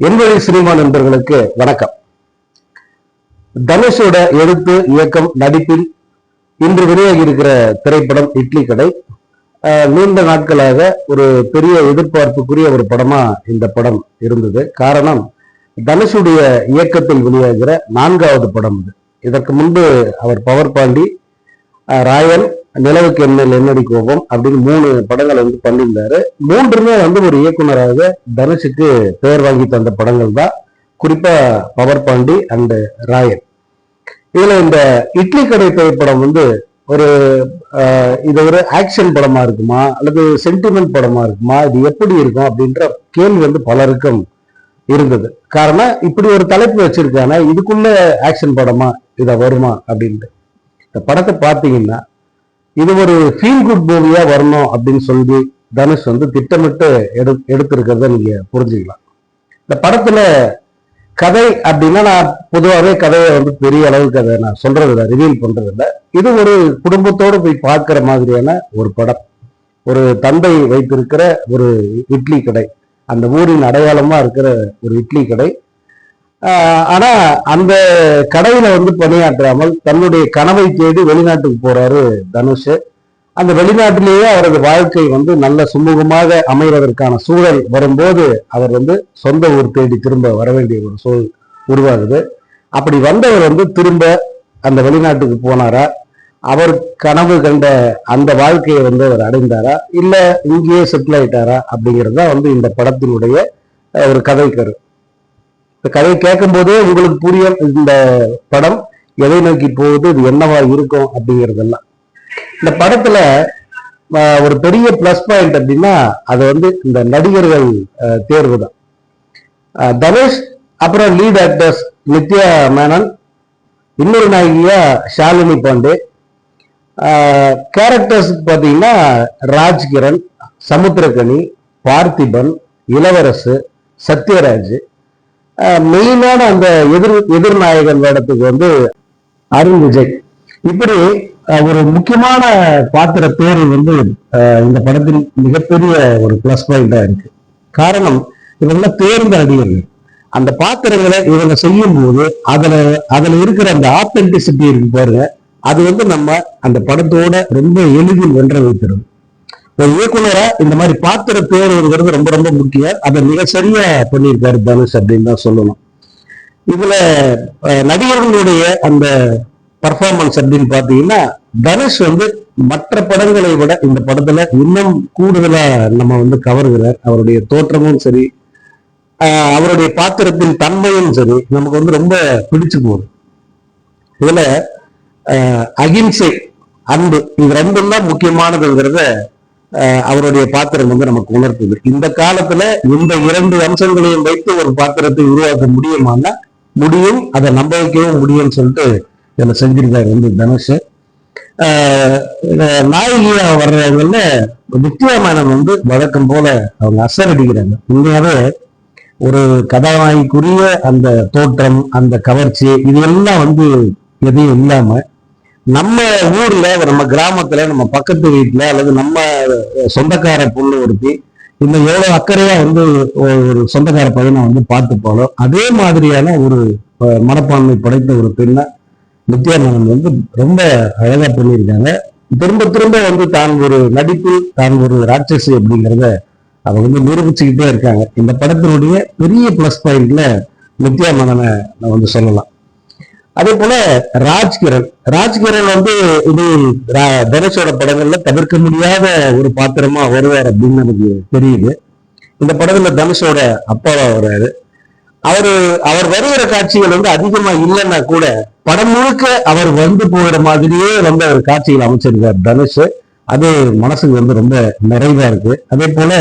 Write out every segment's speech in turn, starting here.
என்வழி cinema நண்பர்களுக்கு வணக்கம். தனுஷோட எழுத்து இயக்கம் நடிப்பில் இன்று வெளியாகி இருக்கிற திரைப்படம் இட்லி கடை. நீண்ட நாட்களாக ஒரு பெரிய எதிர்பார்ப்புக்குரிய ஒரு படமா இந்த படம் இருந்தது. காரணம் தனுஷுடைய இயக்கத்தில் வெளியாகிற நான்காவது படம் இது. இதற்கு முன்பு அவர் பவர் பாண்டி அஹ், ராயன் நிலவுக்கு என்ன என்னடி கோபம் அப்படின்னு மூணு படங்களை வந்து பண்ணியிருந்தாரு. மூன்றுமே வந்து ஒரு இயக்குனராக தனுஷுக்கு பெயர் வாங்கி தந்த படங்கள் தான். குறிப்பா பவர் பாண்டி அண்ட் ராயன். இதுல இந்த இட்லி கடை திரைப்படம் வந்து ஒரு அஹ், இது ஒரு ஆக்ஷன் படமா இருக்குமா? அல்லது சென்டிமெண்ட் படமா இருக்குமா? இது எப்படி இருக்கும் அப்படின்ற கேள்வி வந்து பலருக்கும் இருந்தது. காரணம் இப்படி ஒரு தலைப்பு வச்சிருக்காங்க இதுக்குள்ள ஆக்ஷன் படமா இத வருமா அப்படின்ட்டு. இந்த படத்தை பார்த்தீங்கன்னா இது ஒரு ஃபீல் குட் மூவியா வரணும் அப்படின்னு சொல்லி தனுஷ் வந்து திட்டமிட்டு எடு எடுத்திருக்கிறத நீங்க புரிஞ்சுக்கலாம். இந்த படத்துல கதை அப்படின்னா நான் பொதுவாகவே கதையை வந்து பெரிய அளவுக்கு அதை நான் சொல்றது இல்லை ரிவீல் பண்றது இல்லை இது ஒரு குடும்பத்தோடு போய் பார்க்குற மாதிரியான ஒரு படம். ஒரு தந்தை வைத்திருக்கிற ஒரு இட்லி கடை. அந்த ஊரின் அடையாளமா இருக்கிற ஒரு இட்லி கடை. ஆனா அந்த கடையில வந்து பணியாற்றாமல் தன்னுடைய கனவை தேடி வெளிநாட்டுக்கு போறாரு தனுஷ். அந்த வெளிநாட்டிலேயே அவரது வாழ்க்கை வந்து நல்ல சுமூகமாக அமைவதற்கான சூழல் வரும்போது அவர் வந்து சொந்த ஊர் தேடி திரும்ப வர வேண்டிய ஒரு சூழல் உருவாகுது. அப்படி வந்தவர் வந்து திரும்ப அந்த வெளிநாட்டுக்கு போனாரா? அவர் கனவு கண்ட அந்த வாழ்க்கையை வந்து அவர் அடைந்தாரா? இல்லை இங்கேயே செட்டில் ஆயிட்டாரா? அப்படிங்கிறது தான் வந்து இந்த படத்தினுடைய ஒரு கதை கரு இந்த கதையை கேட்கும் போதே உங்களுக்கு புரியும் இந்த படம் எதை நோக்கி போகுது இது என்னவா இருக்கும் அப்படிங்கிறதெல்லாம். இந்த படத்துல ஒரு பெரிய பிளஸ் பாயிண்ட் அப்படின்னா அது வந்து இந்த நடிகர்கள் தேர்வு தான். அஹ், தனுஷ் அப்புறம் லீட் ஆக்டர்ஸ் நித்யா மேனன் இன்னொரு நாயகியா ஷாலினி பாண்டே. கேரக்டர்ஸ் பார்த்தீங்கன்னா ராஜ்கிரண் சமுத்திரகனி பார்த்திபன் இளவரசு சத்யராஜ். மெயினான அந்த எதிர் எதிர்நாயகன் வேடத்துக்கு வந்து அருண் விஜய். இப்படி ஒரு முக்கியமான பாத்திர பேர் வந்து இந்த படத்தின் மிகப்பெரிய ஒரு பிளஸ் பாயிண்டா இருக்கு. காரணம் இவங்க தேர்ந்த நடிகர்கள் அந்த பாத்திரங்களை இவங்க செய்யும் போது அதுல அதுல இருக்கிற அந்த ஆத்தென்டிசிட்டி இருக்கு பாருங்க. அது வந்து நம்ம அந்த படத்தோட ரொம்ப எளிதில் வென்ற வைத்திருக்கும் ஒரு இயக்குனரா இந்த மாதிரி பாத்திர பேருங்கிறது ரொம்ப ரொம்ப முக்கியம். அதை மிக சரியா பண்ணியிருக்காரு தனுஷ் அப்படின்னு தான் சொல்லணும். இதுல நடிகர்களுடைய அந்த பர்ஃபார்மன்ஸ் அப்படின்னு பாத்தீங்கன்னா தனுஷ் வந்து மற்ற படங்களை விட இந்த படத்துல இன்னும் கூடுதலா நம்ம வந்து கவருகிறார் அவருடைய தோற்றமும் சரி அவருடைய பாத்திரத்தின் தன்மையும் சரி நமக்கு வந்து ரொம்ப பிடிச்சு போகுது. இதுல அகிம்சை அன்பு இது ரெண்டும் தான் முக்கியமானதுங்கிறத அவருடைய பாத்திரம் வந்து நமக்கு உணர்த்துது. இந்த காலத்துல இந்த இரண்டு அம்சங்களையும் வைத்து ஒரு பாத்திரத்தை உருவாக்க முடியுமான்னா முடியும். அதை நம்ப வைக்கவும் முடியும்னு சொல்லிட்டு இதுல செஞ்சிருக்காரு வந்து தனுஷ். நாயகியா வர்றவங்கல நித்யாமேனன் வந்து வழக்கம் போல அவங்க அசர் அடிக்கிறாங்க. உண்மையாவே ஒரு கதாநாயகிக்குரிய அந்த தோற்றம் அந்த கவர்ச்சி இது எல்லாம் வந்து எதையும் இல்லாம நம்ம ஊர்ல நம்ம கிராமத்துல நம்ம பக்கத்து வீட்டுல அல்லது நம்ம சொந்தக்கார பொண்ணு ஒருத்தி இந்த எவ்வளவு அக்கறையா வந்து ஒரு சொந்தக்கார பையனை வந்து பார்த்துப்பாலோ அதே மாதிரியான ஒரு மனப்பான்மை படைத்த ஒரு பெண்ணை நித்யானந்தன் வந்து ரொம்ப அழகா பண்ணியிருக்காங்க. திரும்ப திரும்ப வந்து தான் ஒரு நடிப்பு தான் ஒரு ராட்சசி அப்படிங்கிறத அவங்க வந்து நிரூபிச்சுக்கிட்டே இருக்காங்க. இந்த படத்தினுடைய பெரிய பிளஸ் பாயிண்ட்ல நித்யா மனனை நான் வந்து சொல்லலாம். அதே போல ராஜ்கிரண். ராஜ்கிரண் வந்து இது தனுஷோட படங்கள்ல தவிர்க்க முடியாத ஒரு பாத்திரமா வருவார் அப்படின்னு எனக்கு தெரியுது. இந்த படத்துல தனுஷோட அப்பாவா வர்றாரு. அவரு அவர் வருகிற காட்சிகள் வந்து அதிகமா இல்லைன்னா கூட படம் முழுக்க அவர் வந்து போகிற மாதிரியே வந்து அவர் காட்சிகள் அமைச்சிருக்கார் தனுஷ். அது மனசுக்கு வந்து ரொம்ப நிறைவா இருக்கு. அதே போல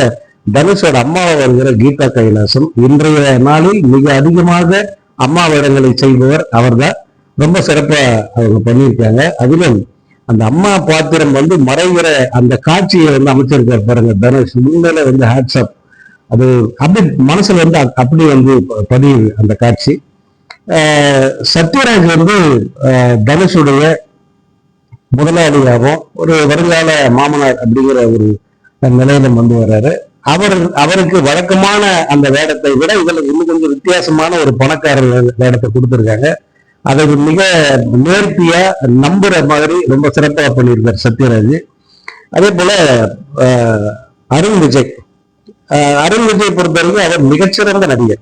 தனுஷோட அம்மாவை வருகிற கீதா கைலாசம் இன்றைய நாளில் மிக அதிகமாக அம்மா வேடங்களை செய்பவர் அவர்தான். ரொம்ப சிறப்பா அவங்க பண்ணியிருக்காங்க. அதிலும் அந்த அம்மா பாத்திரம் வந்து மறைகிற அந்த காட்சியை வந்து அமைச்சிருக்கார் பாருங்க தனுஷ். உண்மையில வந்து ஹேட்ஸ்அப் அது அப்படி மனசுல வந்து அப்படி வந்து பதியுது அந்த காட்சி. ஆஹ் சத்யராஜ் வந்து தனுஷுடைய முதலாளியாகவும் ஒரு வருங்கால மாமனார் அப்படிங்கிற ஒரு நிலையில வந்து வர்றாரு. அவர் அவருக்கு வழக்கமான அந்த வேடத்தை விட இதுல இன்னும் கொஞ்சம் வித்தியாசமான ஒரு பணக்காரர் வேடத்தை கொடுத்துருக்காங்க. அதை மிக நேர்த்தியா நம்புற மாதிரி ரொம்ப சிறப்பாக பண்ணியிருக்கார் சத்யராஜ். அதே போல அருண் விஜய். அருண் விஜய் பொறுத்தவரைக்கும் அவர் மிகச்சிறந்த நடிகர்.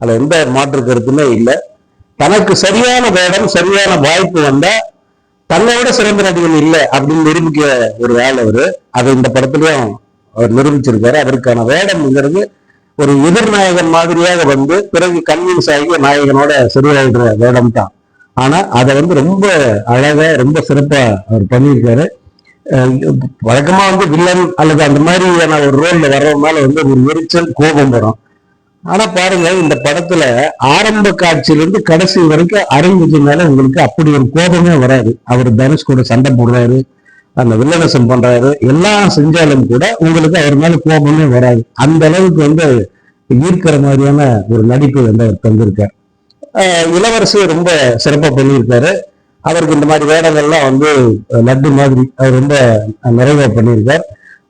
அதில் எந்த மாற்று கருத்துமே இல்லை. தனக்கு சரியான வேடம் சரியான வாய்ப்பு வந்தா தன்னை விட சிறந்த நடிகன் இல்லை அப்படின்னு நிரூபிக்க ஒரு ஆள் அவரு. அதை இந்த படத்துலயும் அவர் நிரூபிச்சிருக்காரு. அதற்கான வேடம்ங்கிறது ஒரு எதிர்நாயகன் மாதிரியாக வந்து பிறகு கன்வின்ஸ் ஆகி நாயகனோட சரியாயிடுற வேடம் தான் ஆனா அதை வந்து ரொம்ப அழகா ரொம்ப சிறப்பா அவர் பண்ணியிருக்காரு. வழக்கமா வந்து வில்லன் அல்லது அந்த மாதிரியான ஒரு ரோல்ல வர்றதுனால வந்து ஒரு எரிச்சல் கோபம் வரும். ஆனா பாருங்க இந்த படத்துல ஆரம்ப காட்சியிலிருந்து கடைசி வரைக்கும் அருண் விஜய் மேல உங்களுக்கு அப்படி ஒரு கோபமே வராது. அவர் தனுஷ் கூட சண்டை போடுறாரு அந்த வில்லனசம் பண்றாரு எல்லாம் செஞ்சாலும் கூட உங்களுக்கு அவர் மேல கோபமே வராது. அந்த அளவுக்கு வந்து ஈர்க்கிற மாதிரியான ஒரு நடிப்பு வந்து அவர் தந்திருக்கார். இளவரசு ரொம்ப சிறப்பாக பண்ணியிருக்காரு. அவருக்கு இந்த மாதிரி வேடங்கள்லாம் வந்து லட்டு மாதிரி அவர் ரொம்ப நிறைவா பண்ணியிருக்கார்.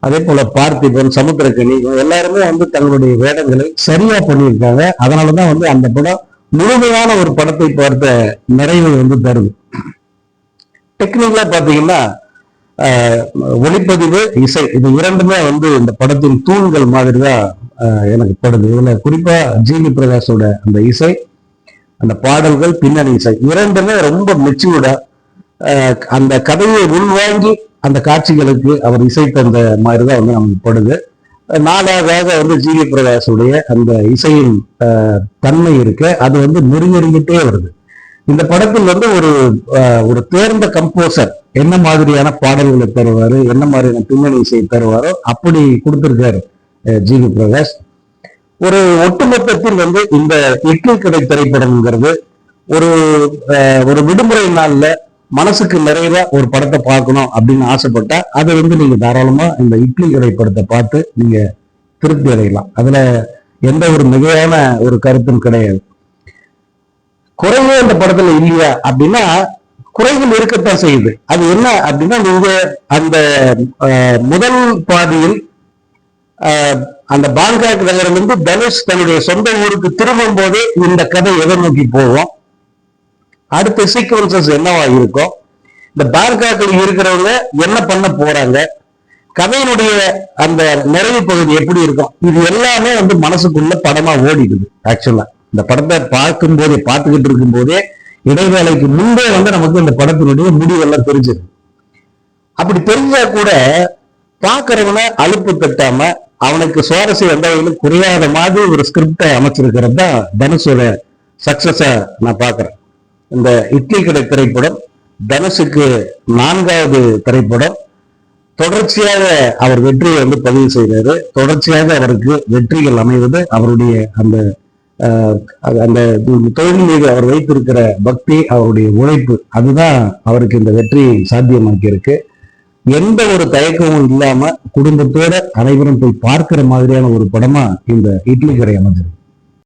அதே போல பார்த்திபன் சமுத்திரக்கணி எல்லாருமே வந்து தங்களுடைய வேடங்களை சரியா பண்ணியிருக்காங்க. அதனாலதான் வந்து அந்த படம் முழுமையான ஒரு படத்தை பார்த்த நிறைவை வந்து தருது. டெக்னிக்கலா பாத்தீங்கன்னா ஒளிப்பதிவு இசை இது இரண்டுமே வந்து இந்த படத்தின் தூண்கள் மாதிரி தான் எனக்கு படுது. இதுல குறிப்பா ஜிவி பிரகாஷோட அந்த இசை அந்த பாடல்கள் பின்னணி இசை இரண்டுமே ரொம்ப மெச்சூர்டா அந்த கதையை உள்வாங்கி அந்த காட்சிகளுக்கு அவர் இசை தந்த மாதிரி தான் வந்து நமக்கு படுது. நாளாக வந்து ஜிவி பிரகாஷுடைய அந்த இசையின் ஆஹ், தன்மை இருக்கு. அது வந்து நெருங்கெருங்கிட்டே வருது. இந்த படத்தில் வந்து ஒரு ஆஹ், ஒரு தேர்ந்த கம்போசர் என்ன மாதிரியான பாடல்களை தருவாரு என்ன மாதிரியான பின்னணி இசை தருவாரோ அப்படி கொடுத்துருக்காரு ஜி வி பிரகாஷ். ஒரு ஒட்டுமொத்தத்தில் வந்து இந்த இட்லி கடை திரைப்படம்ங்கிறது ஒரு ஒரு விடுமுறை நாள்ல மனசுக்கு நிறைவா ஒரு படத்தை பார்க்கணும் அப்படின்னு ஆசைப்பட்டா அதை வந்து நீங்க தாராளமா இந்த இட்லி கடை படத்தை பார்த்து நீங்க திருப்தி அடையலாம். அதுல எந்த ஒரு மிகையான ஒரு கருத்தும் கிடையாது. குறைவே அந்த படத்துல இல்லையா அப்படின்னா குறைகள் இருக்கத்தான் செய்யுது. அது என்ன அப்படின்னா நீங்க அந்த முதல் பாதியில் ஆஹ், அந்த பாங்காக் நகரிலிருந்து தனுஷ் தன்னுடைய சொந்த ஊருக்கு திரும்பும் போது இந்த கதை எதை நோக்கி போகும்? அடுத்த சீக்வன்சஸ் என்னவா இருக்கும் இந்த பாங்காக்கில் இருக்கிறவங்க என்ன பண்ண போறாங்க? கதையினுடைய அந்த நிறைவு பகுதி எப்படி இருக்கும்? இது எல்லாமே வந்து மனசுக்குள்ள படமா ஓடிடுது ஆக்சுவலா இந்த படத்தை பார்க்கும் போதே பார்த்துக்கிட்டு இருக்கும் போதே இடைவேளைக்கு முன்பே வந்து நமக்கு இந்த படத்தினுடைய முடிவெல்லாம் தெரிஞ்சிருக்கு அப்படி தெரிஞ்சா கூட பார்க்கறவங்க அலுப்பு தட்டாம அவனுக்கு சுவாரஸ்யம் எந்த வகையிலும் குறையாத மாதிரி ஒரு ஸ்கிரிப்டை அமைச்சிருக்கிறது தான் தனுஷோட சக்சஸை நான் பார்க்குறேன். இந்த இட்லி கடை திரைப்படம் தனுஷுக்கு நான்காவது திரைப்படம் தொடர்ச்சியாக அவர் வெற்றியை வந்து பதிவு செய்கிறாரு. தொடர்ச்சியாக அவருக்கு வெற்றிகள் அமைவது அவருடைய அந்த அது- அந்த தொழில் மீது அவர் வைத்திருக்கிற பக்தி அவருடைய உழைப்பு அதுதான் அவருக்கு இந்த வெற்றியை சாத்தியமாக்கி இருக்கு எந்த ஒரு தயக்கமும் இல்லாம குடும்பத்தோட அனைவரும் போய் பார்க்கிற மாதிரியான ஒரு படமா இந்த இட்லி கரை அமைஞ்சிருக்கு.